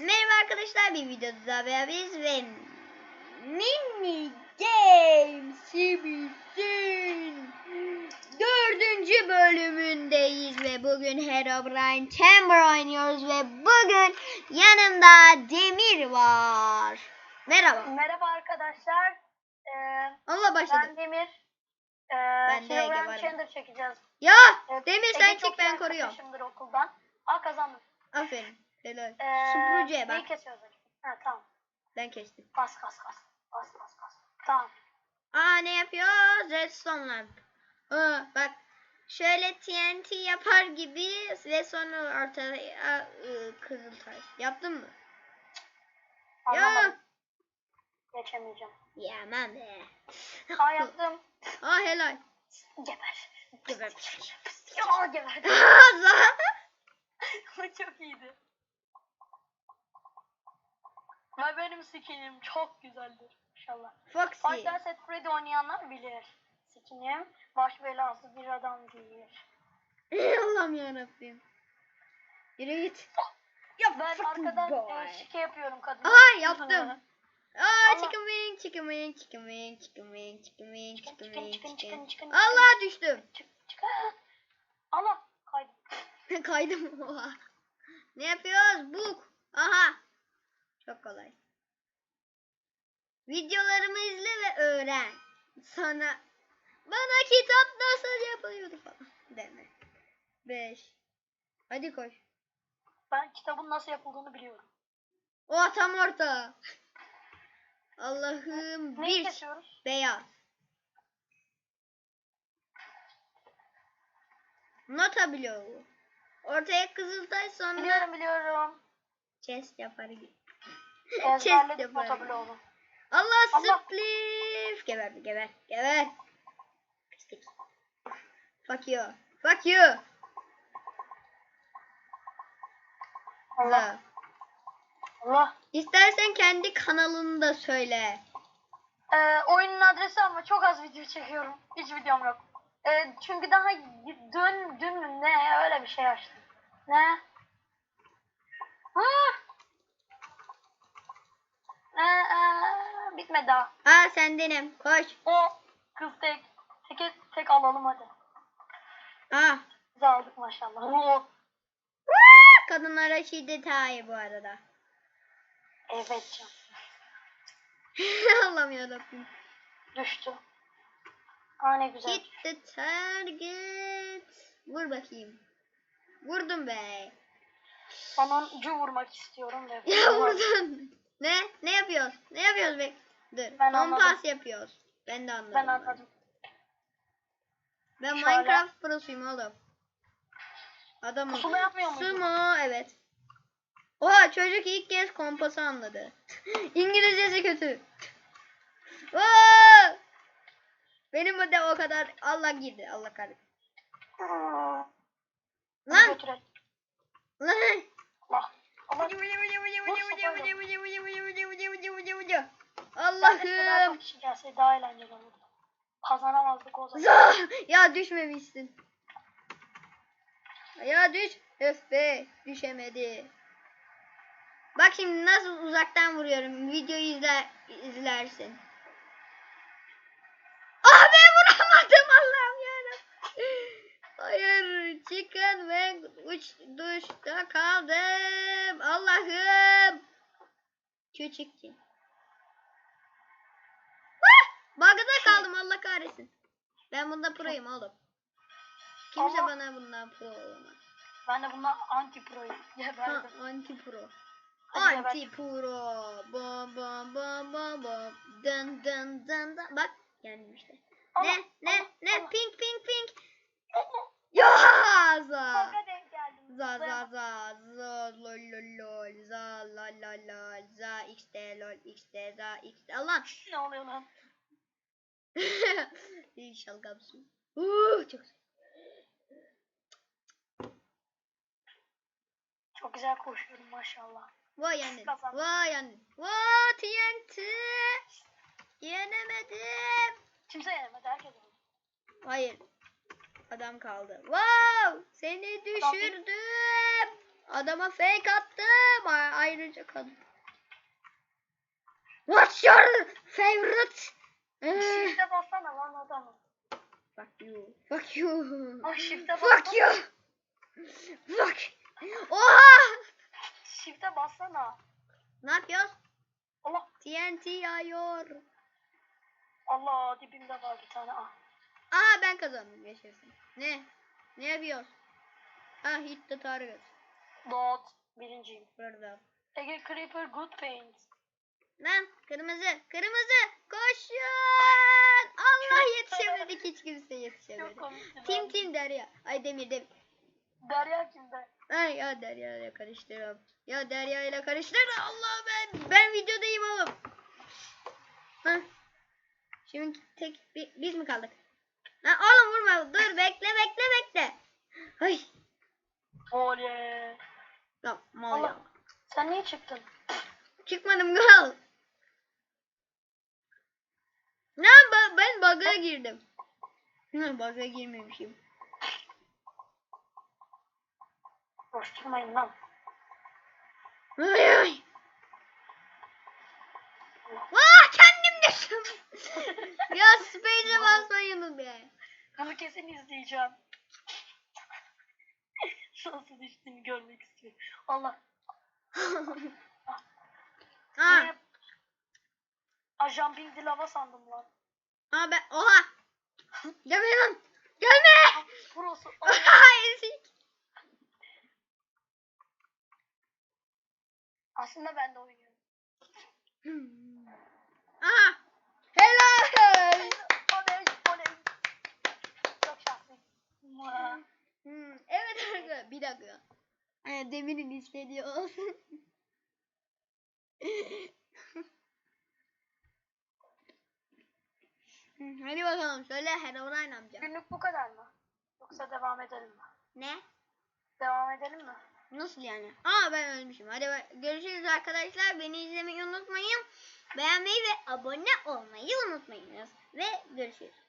Merhaba arkadaşlar bir videoda daha beraberiz ve Mini Games'imizin dördüncü bölümündeyiz ve bugün Herobrine Chamber oynuyoruz ve bugün yanımda Demir var. Merhaba. Merhaba arkadaşlar. Ee, Allah başladı. ben Demir. Ee, Ben de Ege varım. Çekeceğiz. Ya Ee, Demir Ege sen çık ben koruyorum. okuldan. Aa kazandım. Aferin. Helal. Ee, Süpürücüye Neyi bak. kesiyoruz acaba? Ha tamam. Ben kestim. Bas bas bas. Bas bas bas. Tamam. Aa ne yapıyoruz? Redstone lamp. Aa, bak şöyle TNT yapar gibi ve sonra ortaya ıı, kızıltaş. Yaptın mı? Anlamadım. Geçemeyeceğim. Ya aman be. Aa yaptım. Aa helal. Geber. Geber. Ya geber. Çok iyiydi. Ve benim skinim çok güzeldir. İnşallah. Foxy. Five Nights at Freddy oynayanlar bilir. Skinim baş belası bir adam değil. Allah'ım yarabbim. Yürü git. Ya Ben arkadan e, şike yapıyorum kadın. Aha yaptım. Aa chicken wing, chicken wing, chicken wing, chicken wing, chicken wing, Chicken, wing, chicken, chicken. Allah düştüm. Allah kaydım. Kaydım. Oha. Ne yapıyoruz? Book. Aha. Çok kolay. Videolarımı izle ve öğren. Sonra bana kitap nasıl yapılıyordu falan deme. 5. Hadi koş. Ben kitabın nasıl yapıldığını biliyorum. O tam orta. Allah'ım Neyi bir kesiyoruz? beyaz. Nota bloğu. Ortaya kızıltay sonra Biliyorum biliyorum. chest yapar gibi. Ezberledik yapar. motabloğunu. Allah Allah. splif. Geber geber geber. Pislik. Fuck you. Fuck you. Allah. Allah. İstersen kendi kanalını da söyle. Ee, oyunun adresi ama çok az video çekiyorum. Hiç videom yok. Ee, çünkü daha dün dün mü ne öyle bir şey açtım. Ne? Ha? Ee, bitmedi daha. Aa sendenim. Koş. O kız tek. Tek, tek alalım hadi. Aa. Biz aldık maşallah. Oo. Kadınlara şiddet hayır bu arada. Evet canım. Allah'ım yarabbim. Düştü. Aa ne güzel. Hit the target. Vur bakayım. Vurdum be. Sonuncu vurmak istiyorum ve Ya vurdun. Ne? Ne yapıyoruz? Ne yapıyoruz be? Dur. Ben Kompas yapıyoruz. Ben de anladım. Ben anladım. Ben Şöyle. Minecraft prosuyum oğlum. Adamım. Pusula yapmıyor muydun? Sumo evet. Oha çocuk ilk kez kompası anladı. İngilizcesi kötü. Oo! Benim de o kadar Allah girdi. Allah kahretsin. Lan! Lan! Allah. Allah. Ben de çok kişi gelse daha eğlenceli olurdu. Kazanamazdık o zaman. Zah! Ya düşmemişsin. Ya düş. Öf be. Düşemedi. Bak şimdi nasıl uzaktan vuruyorum. Videoyu izler, izlersin. Ah be vuramadım Allah'ım yarabbim. Hayır. Chicken ve uç duşta kaldım. Allah'ım. Küçük. Ah! Bug'da kaldım Allah kahretsin. Ben bunda proyum oğlum. Kimse Allah. bana bundan pro olamaz. Ben de bundan anti proyum. Ha, Geberdim. anti pro. Hadi geber. Anti pro. Bom bom bom bom bom. Dın dın dın dın. Bak yendim işte. Allah, ne ne Allah, ne Allah. pink pink pink. Allah. Ya za. Denk geldim. Za za za za lol lol lol za la la la za xd lol xd za xd Allah. Ne oluyor lan? İyi şalgamsın. Uh, çok Çok güzel koşuyorum maşallah. Vay anne. Kazandım. Vay anne. Vay TNT. Yenemedim. Kimse yenemedi herkes yenemedi. Hayır. Adam kaldı. Wow! Seni düşürdüm. Adama fake attım. Ayrıca kadın. What's your favorite? Eh, Shift'e bassana lan adamı. Fuck you. Fuck you. Ah shift'e Fuck bassana. you. Fuck. Oha! Shift'e bassana. Ne yapıyoruz? Allah TNT yağıyor. Allah dibimde var bir tane. Ah. Aa ben kazandım yaşasın. Ne? Ne yapıyoruz? Ah hit the target. Dot. Birinciyim. Burada. Ege Creeper good paint. Lan kırmızı kırmızı koşun. Allah yetişemedik hiç kimse yetişemedi. Tim Tim Derya. Ay Demir Demir. Derya kimde? Ay ya Derya ile karıştırıyorum. Ya Derya ile karıştırdım. Allah ben ben videodayım oğlum. Hah. Şimdi tek bi- biz mi kaldık? Lan oğlum vurma. Dur bekle bekle bekle. Ay. Oley. Ya. Allah. Sen niye çıktın? Çıkmadım kral. Ne ba- ben bug'a girdim. Hı, bug'a girmemişim. Koşturmayın lan. Ay ay. Vaa kendim düştüm. ya space'e basmayın be. Bunu kesin izleyeceğim. Nasıl düştüğünü görmek istiyorum. Allah. ha, jumping the lava sandım lan. ha ben oha. Gelme lan. Gelme. Burası. Ezik. Aslında ben de oynuyorum. Aha. Helal. Oley oley. Çok şanslıyım. Hmm, evet arkadaşlar bir dakika. Ay, Demir'in istediği olsun. Hadi bakalım söyle Herobrine amca. Günlük bu kadar mı? Yoksa devam edelim mi? Ne? Devam edelim mi? Nasıl yani? Aa ben ölmüşüm. Hadi görüşürüz arkadaşlar. Beni izlemeyi unutmayın. Beğenmeyi ve abone olmayı unutmayınız. Ve görüşürüz.